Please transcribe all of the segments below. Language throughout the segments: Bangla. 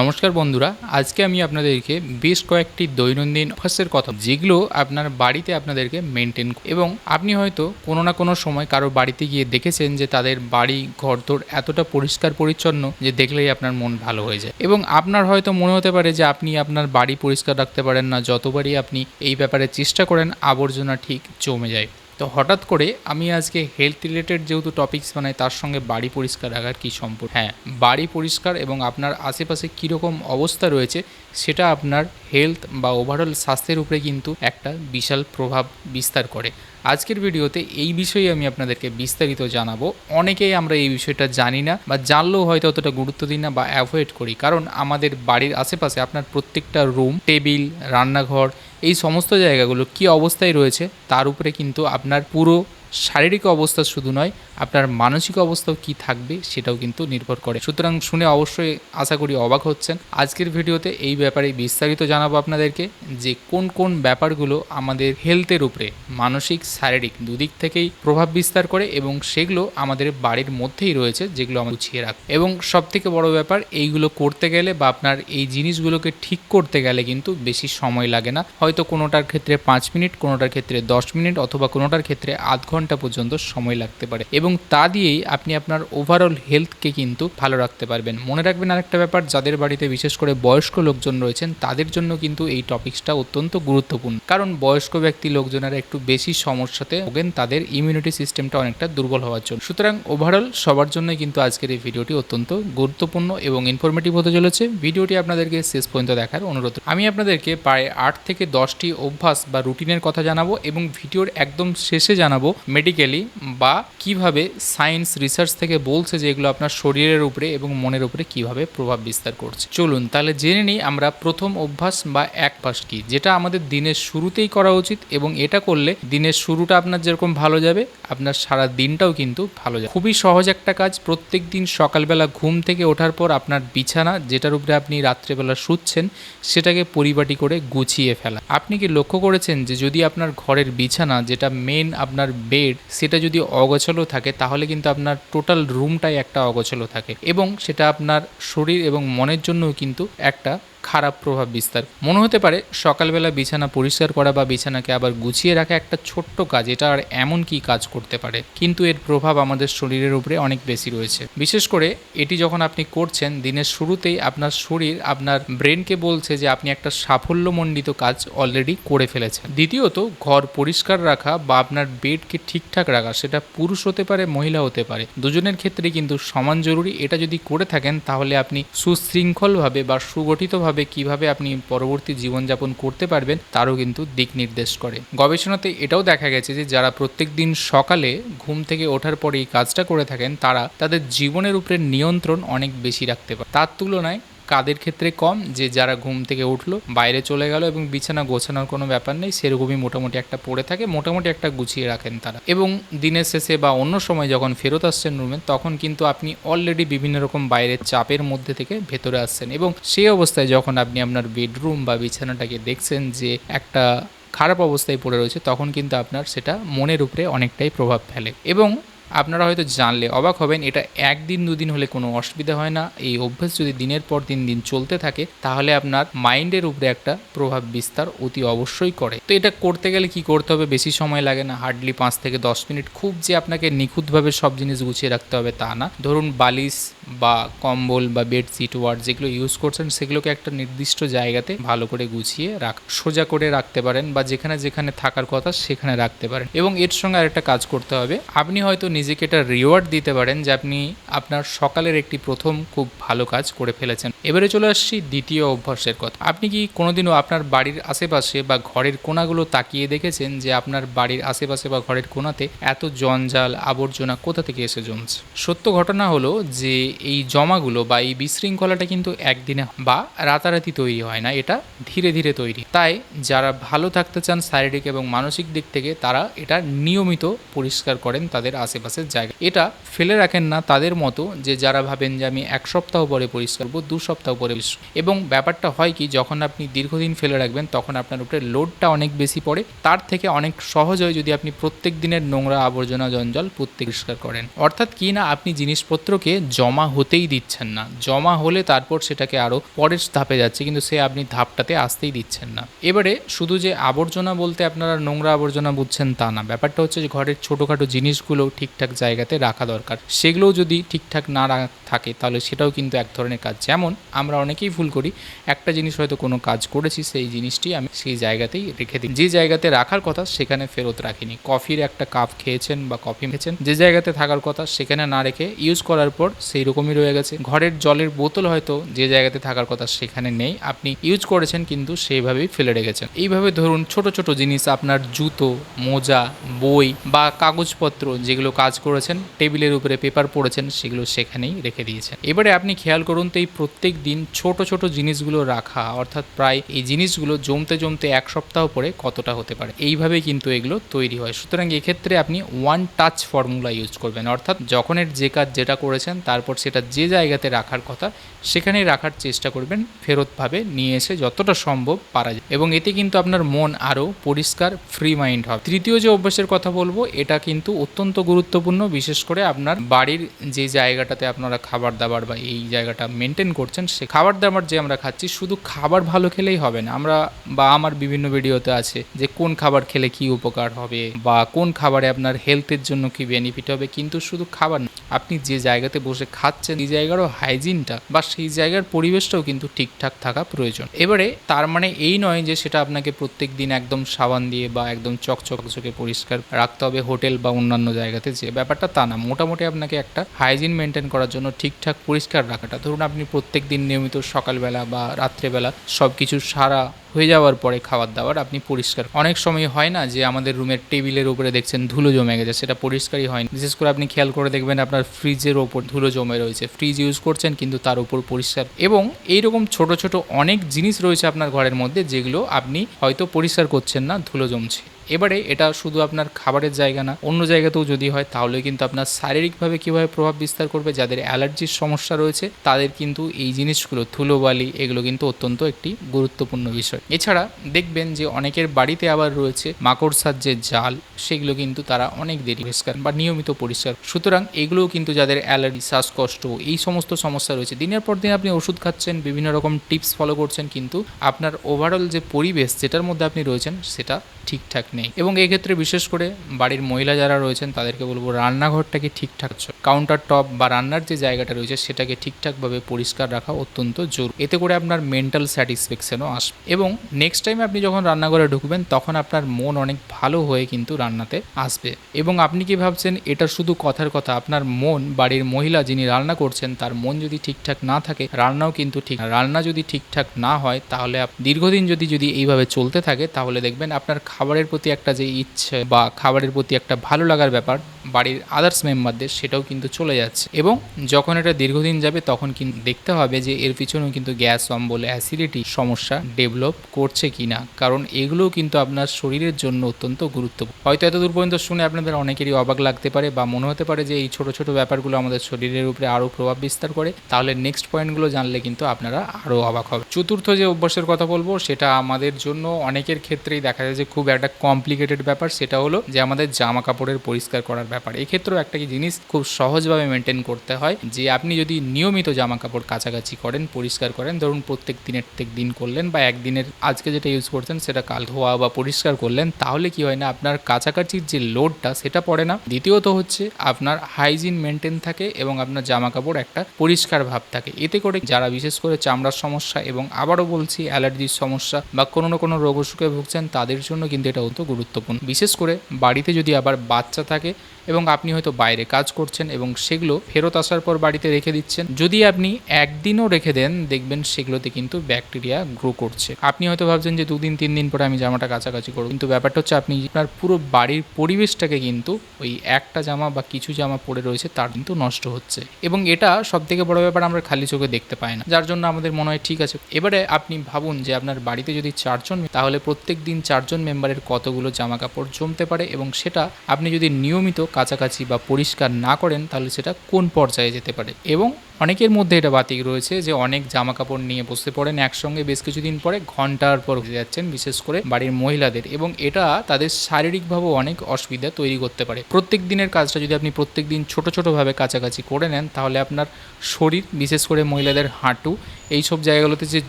নমস্কার বন্ধুরা, আজকে আমি আপনাদেরকে বেশ কয়েকটি দৈনন্দিন অভ্যাসের কথা, যেগুলো আপনার বাড়িতে আপনাদেরকে মেনটেন এবং আপনি হয়তো কোনো না কোনো সময় কারও বাড়িতে গিয়ে দেখেছেন যে তাদের বাড়ি ঘরদোর এতটা পরিষ্কার পরিচ্ছন্ন যে দেখলেই আপনার মন ভালো হয়ে যায়। এবং আপনার হয়তো মনে হতে পারে যে আপনি আপনার বাড়ি পরিষ্কার রাখতে পারেন না, যতবারই আপনি এই ব্যাপারে চেষ্টা করেন, আবর্জনা ঠিক জমে যায়। তো হঠাৎ করে আমি আজকে হেলথ রিলেটেড যেহেতু টপিকস বানাই তার সঙ্গে বাড়ি পরিষ্কার রাখার কী সম্পর্ক? হ্যাঁ বাড়ি পরিষ্কার এবং আপনার আশেপাশে কীরকম অবস্থা রয়েছে সেটা আপনার হেলথ বা ওভারঅল স্বাস্থ্যের উপরে কিন্তু একটা বিশাল প্রভাব বিস্তার করে। আজকের ভিডিওতে এই বিষয়ে আমি আপনাদেরকে বিস্তারিত জানাব। অনেকেই আমরা এই বিষয়টা জানি না বা জানলেও হয়তো অতটা গুরুত্ব দিই না বা অ্যাভয়েড করি। কারণ আমাদের বাড়ির আশেপাশে আপনার প্রত্যেকটা রুম টেবিল রান্নাঘর এই সমস্ত জায়গাগুলো কি অবস্থায় রয়েছে তার উপরে কিন্তু আপনার পুরো শারীরিক অবস্থা শুধু নয়, আপনার মানসিক অবস্থাও কি থাকবে সেটাও কিন্তু নির্ভর করে। সুতরাং শুনে অবশ্যই আশা করি অবাক হচ্ছেন। আজকের ভিডিওতে এই ব্যাপারে বিস্তারিত জানাব আপনাদেরকে যে কোন কোন ব্যাপারগুলো আমাদের হেলথের উপরে, মানসিক, শারীরিক দুদিক থেকেই প্রভাব বিস্তার করে এবং সেগুলো আমাদের বাড়ির মধ্যেই রয়েছে যেগুলো আমরা গুছিয়ে রাখ এবং সব থেকে বড় ব্যাপার, এইগুলো করতে গেলে বা আপনার এই জিনিসগুলোকে ঠিক করতে গেলে কিন্তু বেশি সময় লাগে না। হয়তো কোনোটার ক্ষেত্রে পাঁচ মিনিট, কোনোটার ক্ষেত্রে দশ মিনিট অথবা কোনোটার ক্ষেত্রে আধ ঘণ্টা পর্যন্ত সময় লাগতে পারে এবং তা দিয়েই আপনি আপনার ওভারঅল হেলথকে কিন্তু ভালো রাখতে পারবেন। মনে রাখবেন আরেকটা ব্যাপার, যাদের বাড়িতে বিশেষ করে বয়স্ক লোকজন রয়েছেন, তাদের জন্য কিন্তু এই টপিকসটা অত্যন্ত গুরুত্বপূর্ণ। কারণ বয়স্ক ব্যক্তি লোকজনেরা একটু বেশি সমস্যাতে ভোগেন, তাদের ইমিউনিটি সিস্টেমটা অনেকটা দুর্বল হওয়ার জন্য। সুতরাং ওভারঅল সবার জন্যই কিন্তু আজকের এই ভিডিওটি অত্যন্ত গুরুত্বপূর্ণ এবং ইনফরমেটিভ হতে চলেছে। ভিডিওটি আপনাদেরকে শেষ পর্যন্ত দেখার অনুরোধ। আমি আপনাদেরকে প্রায় আট থেকে দশটি অভ্যাস বা রুটিনের কথা জানাব এবং ভিডিওর একদম শেষে জানাব। মেডিকেলি বা কীভাবে সায়েন্স রিসার্চ থেকে বলছে যে এগুলো আপনার শরীরের উপরে এবং মনের উপরে কীভাবে প্রভাব বিস্তার করছে। চলুন, তাহলে জেনে নিই আমরা প্রথম অভ্যাস বা এক পাস কি, যেটা আমাদের দিনের শুরুতেই করা উচিত এবং এটা করলে দিনের শুরুটা আপনার যেরকম ভালো যাবে, আপনার সারা দিনটাও কিন্তু ভালো যাবে। খুবই সহজ একটা কাজ, প্রত্যেক দিন সকালবেলা ঘুম থেকে ওঠার পর আপনার বিছানা, যেটার উপরে আপনি রাত্রেবেলা শুচ্ছেন, সেটাকে পরিপাটি করে গুছিয়ে ফেলা। আপনি কি লক্ষ্য করেছেন যে যদি আপনার ঘরের বিছানা, যেটা মেন আপনার বেড সেটা যদি অগোছালো থাকে, তাহলে কিন্তু আপনার টোটাল রুমটাই একটা অগোছালো থাকে এবং সেটা আপনার শরীর এবং মনের জন্যও কিন্তু একটা খারাপ প্রভাব বিস্তার। মনে হতে পারে সকালবেলা বিছানা পরিষ্কার করা বা বিছানাকে আবার গুছিয়ে রাখা একটা ছোট্ট কাজ, এটা আর এমন কি কাজ করতে পারে? কিন্তু এর প্রভাব আমাদের শরীরের উপরে অনেক বেশি রয়েছে। বিশেষ করে এটি যখন আপনি করছেন, দিনের শুরুতেই আপনার শরীর আপনার ব্রেনকে বলছে যে আপনি একটা সাফল্যমণ্ডিত কাজ অলরেডি করে ফেলেছেন। দ্বিতীয়ত, ঘর পরিষ্কার রাখা বা আপনার বেডকে ঠিকঠাক রাখা, সেটা পুরুষ হতে পারে, মহিলা হতে পারে। দুজনের ক্ষেত্রে কিন্তু সমান জরুরি এটা যদি করে থাকেন, তাহলে আপনি সুশৃঙ্খলভাবে বা সুগঠিতভাবে কীভাবে আপনি পরবর্তী জীবনযাপন করতে পারবেন, তারও কিন্তু দিক নির্দেশ করে। গবেষণাতে এটাও দেখা গেছে যে, যারা প্রত্যেক দিন সকালে ঘুম থেকে ওঠার পরে এই কাজটা করে থাকেন, তারা তাদের জীবনের উপরে নিয়ন্ত্রণ অনেক বেশি রাখতে পারে। তার তুলনায় কাদের ক্ষেত্রে কম? যে যারা ঘুম থেকে উঠল, বাইরে চলে গেল এবং বিছানা গোছানোর কোনো ব্যাপার নেই, সেরকমই মোটামুটি একটা পড়ে থাকে, মোটামুটি একটা গুছিয়ে রাখেন তারা। এবং দিনের শেষে বা অন্য সময় যখন ফেরত আসছেন রুমে তখন কিন্তু আপনি অলরেডি বিভিন্ন রকম বাইরের চাপের মধ্যে থেকে ভেতরে আসছেন। এবং সেই অবস্থায় যখন আপনি আপনার বেডরুম বা বিছানাটাকে দেখছেন যে একটা খারাপ অবস্থায় পড়ে রয়েছে, তখন কিন্তু আপনার সেটা মনের উপরে অনেকটাই প্রভাব ফেলে। এবং আপনারা হয়তো জানলে অবাক হবেন, এটা একদিন দুদিন হলে কোনো অসুবিধা হয় না। এই অভ্যাস যদি দিনের পর দিন দিন চলতে থাকে, তাহলে আপনার মাইন্ডের উপরে একটা প্রভাব বিস্তার অতি অবশ্যই করে। তো এটা করতে গেলে কি করতে হবে? বেশি সময় লাগে না, হার্ডলি পাঁচ থেকে দশ মিনিট। খুব যে আপনাকে নিখুঁতভাবে সব জিনিস গুছিয়ে রাখতে হবে তা না। ধরুন বালিশ বা কম্বল বা বেডশিট, ওয়ার্ড যেগুলো ইউজ করছেন, সেগুলোকে একটা নির্দিষ্ট জায়গাতে ভালো করে গুছিয়ে রাখ, সোজা করে রাখতে পারেন বা যেখানে যেখানে থাকার কথা সেখানে রাখতে পারেন। এবং এর সঙ্গে আরেকটা কাজ করতে হবে, আপনি হয়তো নিজেকে এটা রিওয়ার্ড দিতে পারেন যে আপনি আপনার সকালের একটি প্রথম খুব ভালো কাজ করে ফেলেছেন। এবারে চলে আসছি দ্বিতীয় অভ্যাসের কথা। আপনি কি কোনোদিনও আপনার বাড়ির আশেপাশে বা ঘরের কোনাগুলো তাকিয়ে দেখেছেন যে আপনার বাড়ির আশেপাশে বা ঘরের কোনাতে এত জঞ্জাল, আবর্জনা কোথা থেকে এসে জমছে? সত্য ঘটনা হলো যে এই জমাগুলো বা এই বিশৃঙ্খলাটা কিন্তু একদিনে বা রাতারাতি তৈরি হয় না, এটা ধীরে ধীরে তৈরি। তাই যারা ভালো থাকতে চান শারীরিক এবং মানসিক দিক থেকে, তারা এটা নিয়মিত পরিষ্কার করেন তাদের আশেপাশের জায়গা। এটা ফেলে রাখেন না তাদের মতো যে যারা ভাবেন যে আমি এক সপ্তাহ পরে পরিষ্কার করব, দু সপ্তাহ পরে এবং ব্যাপারটা হয় কি, যখন আপনি দীর্ঘদিন ফেলে রাখবেন, তখন আপনার উপরে লোডটা অনেক বেশি পড়ে। তার থেকে অনেক সহজ হয় যদি আপনি প্রত্যেক দিনের নোংরা আবর্জনা জঞ্জল পরিষ্কার করেন। অর্থাৎ কি না, আপনি জিনিসপত্রকে জমা হতেই দিচ্ছেন না। জমা হলে তারপর সেটাকে আরও পরের ধাপে যাচ্ছে, কিন্তু সে আপনি ধাপটাতে আসতেই দিচ্ছেন না। এবারে শুধু যে আবর্জনা বলতে আপনারা নোংরা আবর্জনা বুঝছেন তা না। ব্যাপারটা হচ্ছে যে ঘরের ছোটোখাটো জিনিসগুলো ঠিকঠাক জায়গাতে রাখা দরকার। সেগুলোও যদি ঠিকঠাক না থাকে, তাহলে সেটাও কিন্তু এক ধরনের কাজ। যেমন আমরা অনেকেই ভুল করি, একটা জিনিস হয়তো কোনো কাজ করেছি, সেই জিনিসটি আমি সেই জায়গাতেই রেখে দিই। যে জায়গাতে রাখার কথা, সেখানে ফেরত রাখিনি। কফির একটা কাপ খেয়েছেন বা কফি খেয়েছেন, যে জায়গাতে থাকার কথা, সেখানে না রেখে ইউজ করার পর সেই রকমই রয়ে গেছে। ঘরের জলের বোতল হয়তো যে জায়গাতে থাকার কথা সেখানে নেই। আপনি ইউজ করেছেন কিন্তু সেইভাবেই ফেলে রেখেছেন। এইভাবে ধরুন ছোট ছোট জিনিস আপনার জুতো, মোজা, বই বা কাগজপত্র যেগুলো কাজ করেছেন, টেবিলের উপরে পেপার পড়েছেন, সেগুলো সেখানেই রেখে দিয়েছেন। এবারে আপনি খেয়াল করুন তো এই প্রত্যেক দিন ছোট ছোট জিনিসগুলো রাখা, অর্থাৎ প্রায় এই জিনিসগুলো জমতে জমতে এক সপ্তাহ পরে কতটা হতে পারে? এইভাবে কিন্তু এগুলো তৈরি হয়। সুতরাং এক্ষেত্রে আপনি ওয়ান টাচ ফর্মুলা ইউজ করবেন। অর্থাৎ যখনের যে কাজ যেটা করেছেন, তারপর সেটা যে জায়গাতে রাখার কথা সেখানেই রাখার চেষ্টা করবেন, ফেরতভাবে নিয়ে এসে যতটা সম্ভব পারা যায়। এবং এতে কিন্তু আপনার মন আরও পরিষ্কার ফ্রি মাইন্ড হবে। তৃতীয় যে অভ্যাসের কথা বলব, এটা কিন্তু অত্যন্ত গুরুত্বপূর্ণ। বিশেষ করে আপনার বাড়ির যে জায়গাটাতে আপনারা খাবার দাবার বা এই জায়গাটা মেনটেন করছেন, সে খাবার দাবার যে আমরা খাচ্ছি, শুধু খাবার ভালো খেলেই হবে না। আমরা বা আমার বিভিন্ন ভিডিওতে আছে যে কোন খাবার খেলে কি উপকার হবে বা কোন খাবারে আপনার হেলথের জন্য কি বেনিফিট হবে, কিন্তু শুধু খাবার আপনি যে জায়গাতে বসে খাচ্ছেন, এই জায়গারও হাইজিনটা বা সেই জায়গার পরিবেশটাও কিন্তু ঠিকঠাক থাকা প্রয়োজন। এবারে তার মানে এই নয় যে সেটা আপনাকে প্রত্যেক দিন একদম সাবান দিয়ে বা একদম চকচকচকে পরিষ্কার রাখতে হবে হোটেল বা অন্যান্য জায়গাতে যে ব্যাপারটা তা না। মোটামুটি আপনাকে একটা হাইজিন মেনটেন করার জন্য ঠিকঠাক পরিষ্কার রাখাটা। ধরুন আপনি প্রত্যেক দিন নিয়মিত সকালবেলা বা রাত্রেবেলা সব কিছু সারা হয়ে যাওয়ার পরে খাবার দাবার আপনি পরিষ্কার। অনেক সময় হয় না যে আমাদের রুমের টেবিলের উপরে দেখছেন ধুলো জমে গেছে, সেটা পরিষ্কারই হয় বিশেষ করে আপনি খেয়াল করে দেখবেন আপনার ফ্রিজের ওপর ধুলো জমে রয়েছে। ফ্রিজ ইউজ করছেন কিন্তু তার উপর পরিষ্কার। এবং এইরকম ছোট ছোট অনেক জিনিস রয়েছে আপনার ঘরের মধ্যে যেগুলো আপনি হয়তো পরিষ্কার করছেন না, ধুলো জমছে। এবারে এটা শুধু আপনার খাবারের জায়গা না, অন্য জায়গাতেও যদি হয়, তাহলে কিন্তু আপনার শারীরিকভাবে কীভাবে প্রভাব বিস্তার করবে, যাদের অ্যালার্জির সমস্যা রয়েছে, তাদের কিন্তু এই জিনিসগুলো, ধুলোবালি, এগুলো কিন্তু অত্যন্ত একটি গুরুত্বপূর্ণ বিষয়। এছাড়া দেখবেন যে অনেকের বাড়িতে আবার রয়েছে মাকড়সার যে জাল, সেগুলো কিন্তু তারা অনেক দেরি পরিষ্কার বা নিয়মিত পরিষ্কার। সুতরাং এগুলোও কিন্তু যাদের অ্যালার্জি, শ্বাসকষ্ট, এই সমস্ত সমস্যা রয়েছে, দিনের পর দিন আপনি ওষুধ খাচ্ছেন, বিভিন্ন রকম টিপস ফলো করছেন, কিন্তু আপনার ওভারঅল যে পরিবেশ, যেটার মধ্যে আপনি রয়েছেন, সেটা ঠিকঠাক নেই। এবং এক্ষেত্রে বিশেষ করে বাড়ির মহিলা যারা রয়েছেন, তাদেরকে বলব রান্নাঘরটাকে ঠিকঠাক কাউন্টার টপ বা রান্নার যে জায়গাটা রয়েছে, সেটাকে ঠিকঠাকভাবে পরিষ্কার রাখা অত্যন্ত জরুরি। এতে করে আপনার মেন্টাল স্যাটিসফ্যাকশনও আসবে। এবং নেক্সট টাইম আপনি যখন রান্নাঘরে ঢুকবেন, তখন আপনার মন অনেক ভালো হয়ে কিন্তু রান্নাতে আসবে। এবং আপনি কি ভাবছেন, এটা শুধু কথার কথা, আপনার মন, বাড়ির মহিলা যিনি রান্না করছেন, তার মন যদি ঠিকঠাক না থাকে, রান্নাও কিন্তু ঠিক। রান্না যদি ঠিকঠাক না হয়, তাহলে দীর্ঘদিন যদি যদি এইভাবে চলতে থাকে, তাহলে দেখবেন আপনার খাবারের প্রতি একটা যে ইচ্ছে বা খাবারের প্রতি একটা ভালো লাগার ব্যাপার বাড়ির আদার্স মেম্বারদের সেটাও কিন্তু চলে যাচ্ছে। এবং যখন এটা দীর্ঘদিন যাবে, তখন কিন্তু দেখতে হবে যে এর পিছনেও কিন্তু গ্যাস, অম্বল অ্যাসিডিটি সমস্যা ডেভেলপ করছে কি না কারণ এগুলোও কিন্তু আপনার শরীরের জন্য অত্যন্ত গুরুত্বপূর্ণ। হয়তো এতদূর পর্যন্ত শুনে আপনাদের অনেকেরই অবাক লাগতে পারে বা মনে হতে পারে যে এই ছোট ছোট ব্যাপারগুলো আমাদের শরীরের উপরে আরও প্রভাব বিস্তার করে। তাহলে নেক্সট পয়েন্টগুলো জানলে কিন্তু আপনারা আরও অবাক হবে চতুর্থ যে অভ্যাসের কথা বলব, সেটা আমাদের জন্য অনেকের ক্ষেত্রেই দেখা যায় যে খুব একটা কমপ্লিকেটেড ব্যাপার, সেটা হলো যে আমাদের জামা কাপড়ের পরিষ্কার করার ব্যাপার। এক্ষেত্রেও একটা কি জিনিস খুব সহজভাবে মেনটেন করতে হয় যে আপনি যদি নিয়মিত জামা কাপড় কাছাকাছি করেন, পরিষ্কার করেন, ধরুন প্রত্যেক দিনের প্রত্যেক দিন করলেন বা একদিনের আজকে যেটা ইউজ করছেন সেটা কাল ধোয়া বা পরিষ্কার করলেন, তাহলে কি হয় না, আপনার কাছাকাছির যে লোডটা সেটা পড়ে না। দ্বিতীয়ত হচ্ছে আপনার হাইজিন মেনটেন থাকে এবং আপনার জামা কাপড় একটা পরিষ্কার ভাব থাকে। এতে করে যারা বিশেষ করে চামড়ার সমস্যা এবং আবারও বলছি অ্যালার্জির সমস্যা বা কোনো না কোনো রোগ অসুখে ভুগছেন, তাদের জন্য কিন্তু এটা অত্যন্ত গুরুত্বপূর্ণ। বিশেষ করে বাড়িতে যদি আবার বাচ্চা থাকে এবং আপনি হয়তো বাইরে কাজ করছেন এবং সেগুলো ফেরত আসার পর বাড়িতে রেখে দিচ্ছেন। যদি আপনি একদিনও রেখে দেন, দেখবেন সেগুলোতে কিন্তু ব্যাকটেরিয়া গ্রো করছে। আপনি হয়তো ভাবছেন যে দুদিন, তিন দিন পরে আমি জামাটা কাছাকাছি করব। কিন্তু ব্যাপারটা হচ্ছে আপনি আপনার পুরো বাড়ির পরিবেশটাকে কিন্তু ওই একটা জামা বা কিছু জামা পড়ে রয়েছে, তার কিন্তু নষ্ট হচ্ছে। এবং এটা সব থেকে বড় ব্যাপার আমরা খালি চোখে দেখতে পাই না। যার জন্য আমাদের মনে হয় ঠিক আছে। এবারে আপনি ভাবুন যে আপনার বাড়িতে যদি চারজন তাহলে প্রত্যেক দিন চারজন মেম্বারের কতগুলো জামা কাপড় জমতে পারে এবং সেটা আপনি যদি নিয়মিত কাছাকাছি বা পরিষ্কার না করেন তাহলে সেটা কোন পর্যায়ে যেতে পারে? এবং অনেকের মধ্যে এটা বাতিক রয়েছে যে অনেক জামা কাপড় নিয়ে বসতে পড়েন একসঙ্গে বেশ কিছুদিন পরে ঘণ্টার পর যাচ্ছেন, বিশেষ করে বাড়ির মহিলাদের এবং এটা তাদের শারীরিকভাবেও অনেক অসুবিধা তৈরি করতে পারে। প্রত্যেক দিনের কাজটা যদি আপনি প্রত্যেক দিন ছোটো ছোটোভাবে কাছাকাছি করে নেন, তাহলে আপনার শরীর, বিশেষ করে মহিলাদের হাঁটু, এই সব জায়গাগুলোতে যে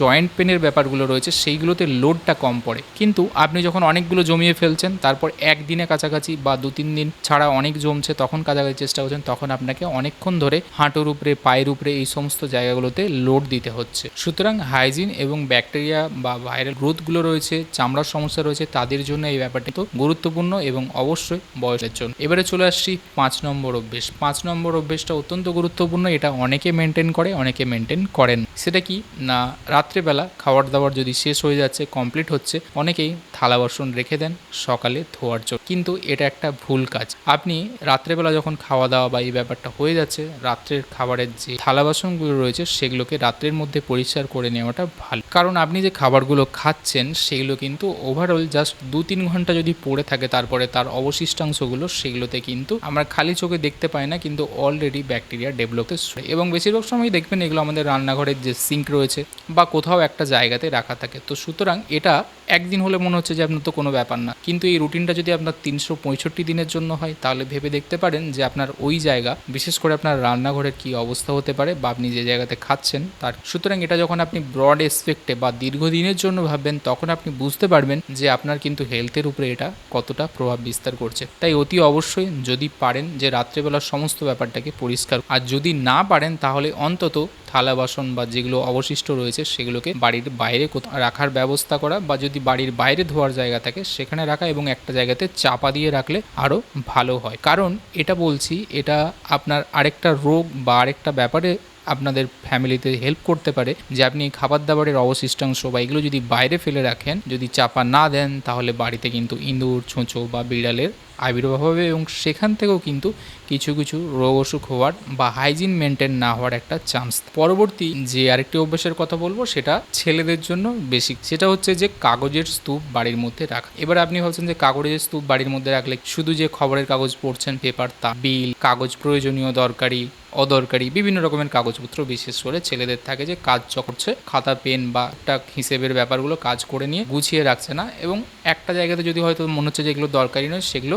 জয়েন্ট পেনের ব্যাপারগুলো রয়েছে, সেইগুলোতে লোডটা কম পড়ে। কিন্তু আপনি যখন অনেকগুলো জমিয়ে ফেলছেন, তারপর একদিনে কাছাকাছি বা দু তিন দিন ছাড়া অনেক জমছে, তখন কাছাকাছি চেষ্টা করছেন, তখন আপনাকে অনেকক্ষণ ধরে হাঁটুর উপরে, পায়ের উপরে এই সমস্ত জায়গাগুলোতে লোড দিতে হচ্ছে। সুতরাং হাইজিন এবং ব্যাকটেরিয়া বা ভাইরাল গ্রোথগুলো রয়েছে, চামড়ার সমস্যা রয়েছে, তাদের জন্য এই ব্যাপারটি তো গুরুত্বপূর্ণ এবং অবশ্যই বয়সের জন্য। এবারে চলে আসছি পাঁচ নম্বর অভ্যেস। পাঁচ নম্বর অভ্যেসটা অত্যন্ত গুরুত্বপূর্ণ, এটা অনেকে মেনটেন করে, অনেকে মেনটেন করেন। সেটা কি? না, রাত্রেবেলা খাবার দাবার যদি শেষ হয়ে যাচ্ছে কমপ্লিট হচ্ছে, অনেকেই থালা বাসন রেখে দেন সকালে ধোয়ার জন্য। কিন্তু এটা একটা ভুল কাজ। আপনি রাত্রেবেলা যখন খাওয়া দাওয়া বা এই ব্যাপারটা হয়ে যাচ্ছে, রাত্রের খাবারের যে থালা বাসনগুলো রয়েছে, সেগুলোকে রাত্রের মধ্যে পরিষ্কার করে নেওয়াটা ভালো। কারণ আপনি যে খাবারগুলো খাচ্ছেন, সেগুলো কিন্তু ওভারঅল জাস্ট দু তিন ঘণ্টা যদি পড়ে থাকে, তারপরে তার অবশিষ্টাংশগুলো সেগুলোতে কিন্তু আমরা খালি চোখে দেখতে পাই না, কিন্তু অলরেডি ব্যাকটেরিয়া ডেভেলপ এবং বেশিরভাগ সময় দেখবেন এগুলো আমাদের রান্নাঘরের যে সিঙ্ক রয়েছে বা কোথাও একটা জায়গাতে রাখা থাকে। তো সুতরাং এটা একদিন হলে মনে হচ্ছে যে আপনার তো কোনো ব্যাপার না। কিন্তু এই রুটিনটা যদি আপনার তিনশো পঁয়ষট্টি দিনের জন্য হয়, তাহলে ভেবে দেখতে পারেন যে আপনার ওই জায়গা, বিশেষ করে আপনার রান্নাঘরের কী অবস্থা হতে পারে বা আপনি যে জায়গাতে খাচ্ছেন তার। সুতরাং এটা যখন আপনি ব্রড এসপেক্টে বা দীর্ঘদিনের জন্য ভাববেন, তখন আপনি বুঝতে পারবেন যে আপনার কিন্তু হেলথের উপরে এটা কতটা প্রভাব বিস্তার করছে। তাই অতি অবশ্যই যদি পারেন যে রাত্রেবেলার সমস্ত ব্যাপারটাকে পরিষ্কার। আর যদি না পারেন, তাহলে অন্তত থালা বাসন বা যেগুলো অবশিষ্ট রয়েছে সেগুলোকে বাড়ির বাইরে রাখার ব্যবস্থা করা বা যদি বাড়ির বাইরে ধোয়ার জায়গা থাকে সেখানে রাখা এবং একটা জায়গাতে চাপা দিয়ে রাখলে আরও ভালো হয়। কারণ এটা বলছি, এটা আপনার আরেকটা রোগ বা আরেকটা ব্যাপারে আপনাদের ফ্যামিলিতে হেল্প করতে পারে যে আপনি খাবার দাবারের অবশিষ্টাংশ বা এগুলো যদি বাইরে ফেলে রাখেন, যদি চাপা না দেন, তাহলে বাড়িতে কিন্তু ইঁদুর, ছোঁচো বা বিড়ালের আবির্ভাব হবে এবং সেখান থেকেও কিন্তু কিছু কিছু রোগ অসুখ হওয়ার বা হাইজিন মেনটেন না হওয়ার একটা চান্স। পরবর্তী যে আরেকটি অভ্যাসের কথা বলব, সেটা ছেলেদের জন্য বেশি। সেটা হচ্ছে যে কাগজের স্তূপ বাড়ির মধ্যে রাখা। এবার আপনি ভাবছেন যে কাগজের স্তূপ বাড়ির মধ্যে রাখলে শুধু যে খবরের কাগজ পড়ছেন, পেপার, তা, বিল, কাগজ প্রয়োজনীয়, দরকারি অদরকারি বিভিন্ন রকমের কাগজপত্র, বিশেষ করে ছেলেদের থাকে যে কাজ করছে, খাতা, পেন বা একটা হিসেবের ব্যাপারগুলো কাজ করে নিয়ে গুছিয়ে রাখছে না এবং একটা জায়গাতে যদি হয়তো মনে হচ্ছে যে এগুলো দরকারি নয়, সেগুলো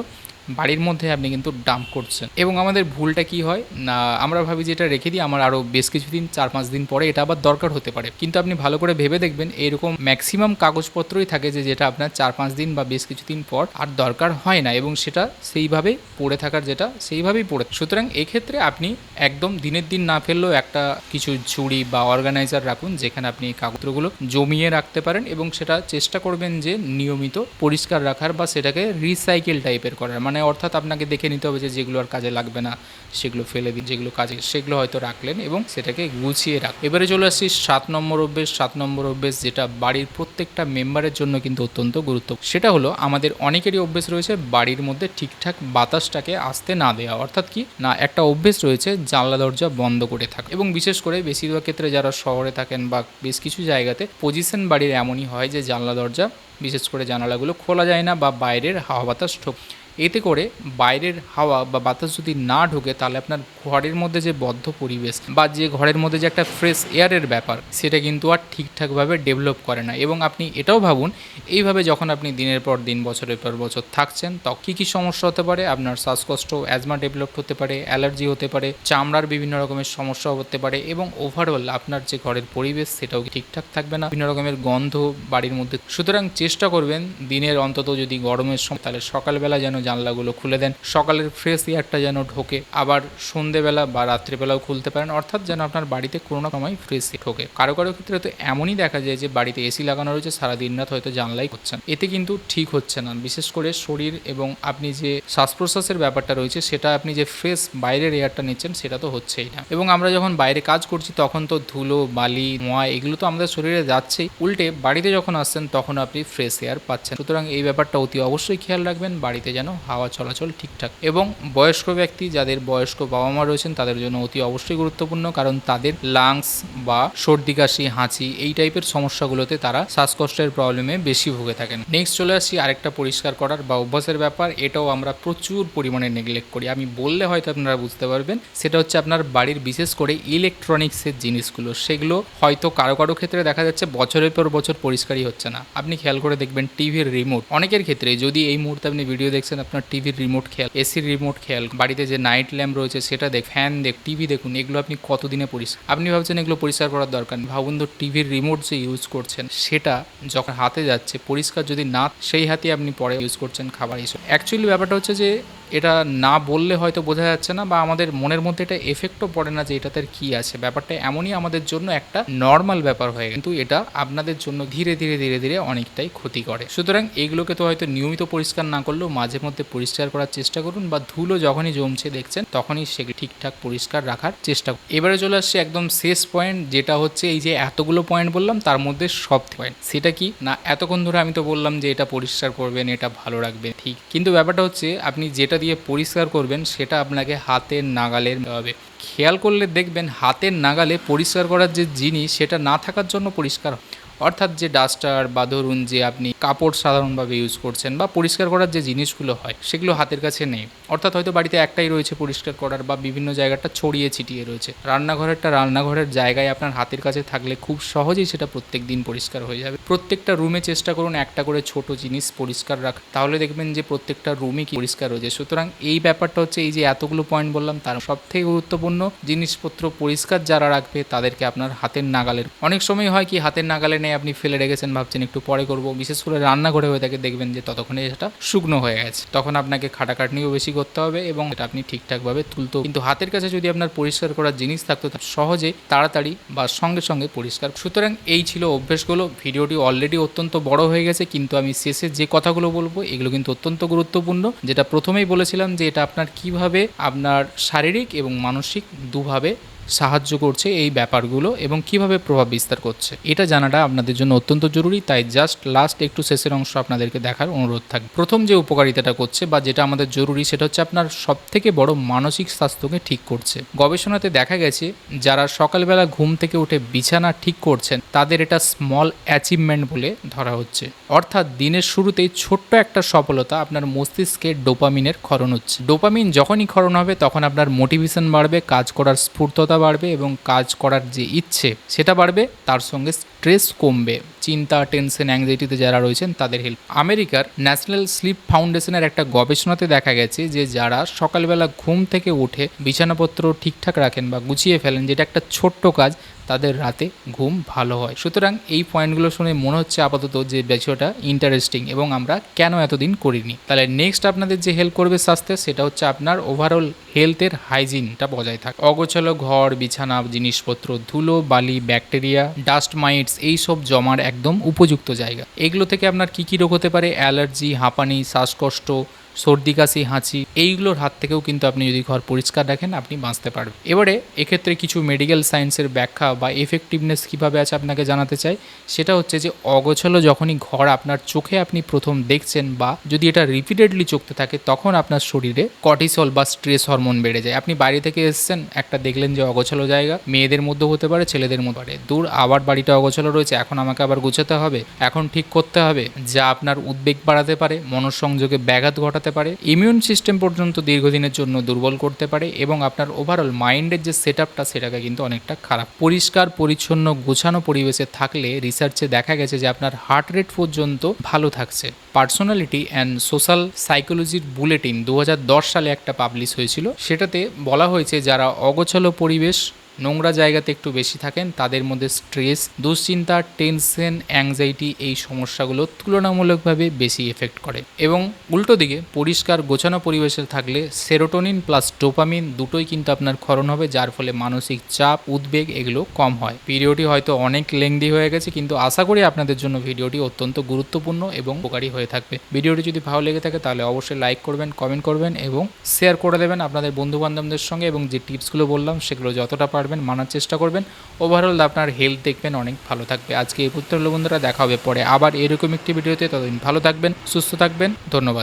বাড়ির মধ্যে আপনি কিন্তু ডাম্প করছেন। এবং আমাদের ভুলটা কি হয়? না, আমরা ভাবি যে এটা রেখে দিই, আমার আরও বেশ কিছুদিন চার পাঁচ দিন পরে এটা আবার দরকার হতে পারে। কিন্তু আপনি ভালো করে ভেবে দেখবেন, এরকম ম্যাক্সিমাম কাগজপত্রই থাকে যে যেটা আপনার চার পাঁচ দিন বা বেশ কিছুদিন পর আর দরকার হয় না এবং সেটা সেইভাবে পড়ে থাকার যেটা, সেইভাবেই পড়ে। সুতরাং এক্ষেত্রে আপনি একদম দিনের দিন না ফেললেও একটা কিছু ঝুড়ি বা অর্গানাইজার রাখুন, যেখানে আপনি এই কাগজগুলো জমিয়ে রাখতে পারেন এবং সেটা চেষ্টা করবেন যে নিয়মিত পরিষ্কার রাখার বা সেটাকে রিসাইকেল টাইপের করার। মানে অর্থাৎ আপনাকে দেখে নিতে হবে যে যেগুলো আর কাজে লাগবে না, সেগুলো ফেলে দিন, যেগুলো কাজে, সেগুলো হয়তো রাখলেন এবং সেটাকে গুছিয়ে রাখ এবারে চলে আসছি সাত নম্বর অভ্যেস। সাত নম্বর অভ্যেস যেটা বাড়ির প্রত্যেকটা মেম্বারের জন্য কিন্তু অত্যন্ত গুরুত্ব সেটা হলো আমাদের অনেকেরই অভ্যেস রয়েছে বাড়ির মধ্যে ঠিকঠাক বাতাসটাকে আসতে না দেওয়া। অর্থাৎ কি? না, একটা অভ্যেস রয়েছে জানলা, দরজা বন্ধ করে থাকা। এবং বিশেষ করে বেশিরভাগ ক্ষেত্রে যারা শহরে থাকেন বা বেশ কিছু জায়গাতে পজিশন বাড়ির এমনই হয় যে জানলা, দরজা, বিশেষ করে জানালাগুলো খোলা যায় না বা বাইরের হাওয়া বাতাস ঢোক এতে করে বাইরের হাওয়া বা বাতাস যদি না ঢোকে, তাহলে আপনার ঘরের মধ্যে যে বদ্ধ পরিবেশ বা যে ঘরের মধ্যে যে একটা ফ্রেশ এয়ারের ব্যাপার, সেটা কিন্তু আর ঠিকঠাকভাবে ডেভেলপ করে না। এবং আপনি এটাও ভাবুন, এইভাবে যখন আপনি দিনের পর দিন, বছরের পর বছর থাকছেন তখন কী কী সমস্যা হতে পারে? আপনার শ্বাসকষ্ট, অ্যাজমা ডেভেলপ হতে পারে, অ্যালার্জি হতে পারে, চামড়ার বিভিন্ন রকমের সমস্যা হতে পারে এবং ওভারঅল আপনার যে ঘরের পরিবেশ, সেটাও ঠিকঠাক থাকবে না? বিভিন্ন রকমের গন্ধ বাড়ির মধ্যে। সুতরাং চেষ্টা করবেন, দিনের অন্তত যদি গরমের সময় তাহলে সকালবেলা যেন জানলাগুলো খুলে দেন। সকালের ফ্রেশ এয়ারটা যেন ঢোকে। আবার সন্ধেবেলা বা রাত্রিবেলাও খুলতে পারেন। অর্থাৎ যেন আপনার বাড়িতে কোনো না সময় ফ্রেশ ঢোকে। কারও কারও ক্ষেত্রে তো এমনই দেখা যায় যে, বাড়িতে এসি লাগানো রয়েছে, সারা দিন রাত হয়তো জানলাই হচ্ছে না এতে কিন্তু ঠিক হচ্ছে না। বিশেষ করে শরীর এবং আপনি যে শ্বাস প্রশ্বাসের ব্যাপারটা রয়েছে, সেটা আপনি যে ফ্রেশ বাইরের এয়ারটা নিচ্ছেন, সেটা তো হচ্ছেই না। এবং আমরা যখন বাইরে কাজ করছি, তখন তো ধুলো, বালি, মোয়া, এগুলো তো আমাদের শরীরে যাচ্ছেই। উল্টে বাড়িতে যখন আসছেন, তখন আপনি ফ্রেশ এয়ার পাচ্ছেন। সুতরাং এই ব্যাপারটা অতি অবশ্যই খেয়াল রাখবেন। বাড়িতে যেন হাওয়া চলাচল ঠিকঠাক। এবং বয়স্ক ব্যক্তি যাদের বয়স্ক বাবা মা রয়েছেন, তাদের জন্য অতি অবশ্যই গুরুত্বপূর্ণ, কারণ তাদের লাংস বা সর্দি, কাশি, হাঁচি এই টাইপের সমস্যাগুলোতে তারা শ্বাসকষ্টের প্রবলেমে বেশি ভুগে থাকেন। নেক্সট চলে আসছি আরেকটা পরিষ্কার করার বা অভ্যাসের ব্যাপার, এটাও আমরা প্রচুর পরিমাণে নেগলেক্ট করি। আমি বললে হয়তো আপনারা বুঝতে পারবেন, সেটা হচ্ছে আপনার বাড়ির বিশেষ করে ইলেকট্রনিক্সের জিনিসগুলো, সেগুলো হয়তো কারও কারও ক্ষেত্রে দেখা যাচ্ছে বছরের পর বছর পরিষ্কারই হচ্ছে না। আপনি খেয়াল করে দেখবেন টিভির রিমোট অনেকের ক্ষেত্রে, যদি এই মুহূর্তে আপনি ভিডিও দেখছেন আপনার টিভির রিমোট খেয়াল এসির রিমোট খেয়াল, বাড়িতে যে নাইট ল্যাম্প রয়েছে সেটা দেখ ফ্যান দেখ টিভি দেখুন, এগুলো আপনি কতদিনে পরিষ্কার, আপনি ভাবছেন এগুলো পরিষ্কার করার দরকার ভাবুন তো টিভির রিমোট যে ইউজ করছেন, সেটা যখন হাতে যাচ্ছে, পরিষ্কার যদি না, সেই হাতে আপনি পরে ইউজ করছেন খাবার হিসেবে অ্যাকচুয়ালি ব্যাপারটা হচ্ছে যে এটা না বললে হয়তো বোঝা যাচ্ছে না বা আমাদের মনের মধ্যে এটা এফেক্টও পড়ে না যে এটাতে কি আছে। ব্যাপারটা এমনই আমাদের জন্য একটা নর্মাল ব্যাপার হয়ে কিন্তু এটা আপনাদের জন্য ধীরে ধীরে ধীরে ধীরে অনেকটাই ক্ষতি করে। সুতরাং এগুলোকে তো হয়তো নিয়মিত পরিষ্কার না করলেও মাঝে মধ্যে পরিষ্কার করার চেষ্টা করুন বা ধুলো যখনই জমছে দেখছেন, তখনই সে ঠিকঠাক পরিষ্কার রাখার চেষ্টা করুন। এবারে চলে আসছে একদম শেষ পয়েন্ট যেটা হচ্ছে এই যে এতগুলো পয়েন্ট বললাম, তার মধ্যে সব পয়েন্ট সেটা কি? না, এতক্ষণ ধরে আমি তো বললাম যে এটা পরিষ্কার করবেন, এটা ভালো রাখবেন, ঠিক। কিন্তু ব্যাপারটা হচ্ছে আপনি যেটা দিয়ে পরিষ্কার করবেন, সেটা আপনাকে হাতের নাগালের হবে খেয়াল করলে দেখবেন হাতের নাগালে পরিষ্কার করার যে জিনিস, সেটা না থাকার জন্য পরিষ্কার। অর্থাৎ যে ডাস্টার বা ধরুন যে আপনি কাপড় সাধারণভাবে ইউজ করছেন বা পরিষ্কার করার যে জিনিসগুলো হয়, সেগুলো হাতের কাছে নেই। অর্থাৎ হয়তো বাড়িতে একটাই রয়েছে পরিষ্কার করার বা বিভিন্ন জায়গাটা ছড়িয়ে ছিটিয়ে রয়েছে। রান্নাঘরেরটা রান্নাঘরের জায়গায় আপনার হাতের কাছে থাকলে খুব সহজেই সেটা প্রত্যেক দিন পরিষ্কার হয়ে যাবে। প্রত্যেকটা রুমে চেষ্টা করুন একটা করে ছোট জিনিস পরিষ্কার রাখ। তাহলে দেখবেন যে প্রত্যেকটা রুমই কি পরিষ্কার রয়েছে সুতরাং এই ব্যাপারটা হচ্ছে এই যে এতগুলো পয়েন্ট বললাম, তার সব থেকে গুরুত্বপূর্ণ জিনিসপত্র পরিষ্কার যারা রাখবে, তাদেরকে আপনার হাতের নাগালের অনেক সময় হয় কি, হাতের নাগালে নেই আপনি ফেলে রেখেছেন ভাবছেন একটু পরে করব, বিশেষ করে রান্নাঘরে হয়ে থাকে দেখবেন যে ততক্ষণে সেটা শুকনো হয়ে গেছে। তখন আপনাকে খাটাখাটনিও বেশি করতে হবে এবং এটা আপনি ঠিকঠাকভাবে তুলতেও কিন্তু হাতের কাছে যদি আপনার পরিষ্কার করার জিনিস থাকতো সহজে তাড়াতাড়ি বা সঙ্গে সঙ্গে পরিষ্কার সুতরাং এই ছিল অভ্যেসগুলো। ভিডিওটি অলরেডি অত্যন্ত বড় হয়ে গেছে, কিন্তু আমি শেষে যে কথাগুলো বলব, এগুলো কিন্তু অত্যন্ত গুরুত্বপূর্ণ। যেটা প্রথমেই বলেছিলাম যে এটা আপনার কীভাবে আপনার শারীরিক এবং মানসিক দুভাবে সাহায্য করছে এই ব্যাপারগুলো এবং কীভাবে প্রভাব বিস্তার করছে। এটা জানাটা আপনাদের জন্য অত্যন্ত জরুরি, তাই জাস্ট লাস্ট একটু শেষের অংশ আপনাদেরকে দেখার অনুরোধ থাকবে। প্রথম যে উপকারিতাটা করছে বা যেটা আমাদের জরুরি, সেটা হচ্ছে আপনার সব থেকে বড় মানসিক স্বাস্থ্যকে ঠিক করছে। গবেষণাতে দেখা গেছে, যারা সকালবেলা ঘুম থেকে উঠে বিছানা ঠিক করছেন, তাদের এটা স্মল অ্যাচিভমেন্ট বলে ধরা হচ্ছে। অর্থাৎ দিনের শুরুতেই ছোট্ট একটা সফলতা আপনার মস্তিষ্কে ডোপামিনের ক্ষরণ হচ্ছে। ডোপামিন যখনই ক্ষরণ হবে, তখন আপনার মোটিভেশন বাড়বে, কাজ করার স্ফূর্ততা বাড়বে এবং কাজ করার যে ইচ্ছে সেটা বাড়বে, তার সঙ্গে স্ট্রেস কমবে। চিন্তা, টেনশন অ্যাংজাইটিতে যারা রয়েছেন, তাদের হেল্প আমেরিকার ন্যাশনাল স্লিপ ফাউন্ডেশনের একটা গবেষণাতে দেখা গেছে যে, যারা সকালবেলা ঘুম থেকে উঠে বিছানাপত্র ঠিকঠাক রাখেন বা গুছিয়ে ফেলেন, যেটা একটা ছোট্ট কাজ তাদের রাতে ঘুম ভালো হয়। সুতরাং এই পয়েন্টগুলো শুনে মনে হচ্ছে আপাতত যে বিষয়টা ইন্টারেস্টিং এবং আমরা কেন এতদিন করিনি। তাহলে নেক্সট আপনাদের যে হেল্প করবে স্বাস্থ্যে সেটা হচ্ছে আপনার ওভারঅল হেলথের হাইজিনটা বজায় থাকে। অগোছালো ঘর, বিছানা, জিনিসপত্র, ধুলো, বালি ব্যাকটেরিয়া ডাস্ট মাইটস এই সব জমার একদম উপযুক্ত জায়গা। এগুলো থেকে আপনার কী কী রোগ হতে পারে? অ্যালার্জি, হাঁপানি, শ্বাসকষ্ট সর্দি, কাশি, হাঁচি, এইগুলোর হাত থেকেও কিন্তু আপনি যদি ঘর পরিষ্কার রাখেন, আপনি বাঁচতে পারবেন। এবারে এক্ষেত্রে কিছু মেডিকেল সায়েন্সের ব্যাখ্যা বা এফেক্টিভনেস কীভাবে আছে আপনাকে জানাতে চাই, সেটা হচ্ছে যে অগোছালো যখনই ঘর আপনার চোখে আপনি প্রথম দেখছেন বা যদি এটা রিপিটেডলি চোখতে থাকে, তখন আপনার শরীরে কর্টিসল বা স্ট্রেস হরমোন বেড়ে যায়। আপনি বাইরে থেকে এসেছেন, একটা দেখলেন যে অগোছালো জায়গা, মেয়েদের মধ্যে হতে পারে, ছেলেদের মধ্যে পারে। দূর, আবার বাড়িটা অগোছালো রয়েছে, এখন আমাকে আবার গুছাতে হবে, এখন ঠিক করতে হবে, যা আপনার উদ্বেগ বাড়াতে পারে, মনঃসংযোগে ব্যাঘাত ঘটাতে পারে ইমিউন সিস্টেম পর্যন্ত দীর্ঘদিনের জন্য দুর্বল করতে পারে এবং আপনার ওভারঅল মাইন্ডের যে সেট আপটা সেটাকে কিন্তু অনেকটা খারাপ। পরিষ্কার, পরিচ্ছন্ন, গোছানো পরিবেশে থাকলে রিসার্চে দেখা গেছে যে আপনার হার্ট রেট পর্যন্ত ভালো থাকছে। পার্সোনালিটি অ্যান্ড সোশ্যাল সাইকোলজির বুলেটিন দু হাজার দশ সালে একটা পাবলিশ হয়েছিল। সেটাতে বলা হয়েছে যারা অগোছালো পরিবেশ নোংরা জায়গাতে একটু বেশি থাকেন, তাদের মধ্যে স্ট্রেস, দুশ্চিন্তা, টেনশন অ্যাংজাইটি এই সমস্যাগুলো তুলনামূলকভাবে বেশি এফেক্ট করে। এবং উল্টো দিকে পরিষ্কার গোছানো পরিবেশে থাকলে সেরোটোনিন প্লাস ডোপামিন দুটোই কিন্তু আপনার ক্ষরণ হবে, যার ফলে মানসিক চাপ, উদ্বেগ এগুলো কম হয়। ভিডিওটি হয়তো অনেক লেংদি হয়ে গেছে, কিন্তু আশা করি আপনাদের জন্য ভিডিওটি অত্যন্ত গুরুত্বপূর্ণ এবং উপকারী হয়ে থাকবে। ভিডিওটি যদি ভালো লেগে থাকে তাহলে অবশ্যই লাইক করবেন কমেন্ট করবেন এবং শেয়ার করে দেবেন আপনাদের বন্ধু বান্ধবদের সঙ্গে এবং যে টিপসগুলো বললাম সেগুলো যতটা পারবেন, মানার চেষ্টা করবেন। ওভারঅল আপনার হেলথ দেখবেন অনেক ভালো থাকবে। আজকে এই পুত্র বন্ধুরা, দেখা হবে পরে। আবার এরকম একটি ভিডিওতে ততদিন ভালো থাকবেন, সুস্থ থাকবেন। ধন্যবাদ।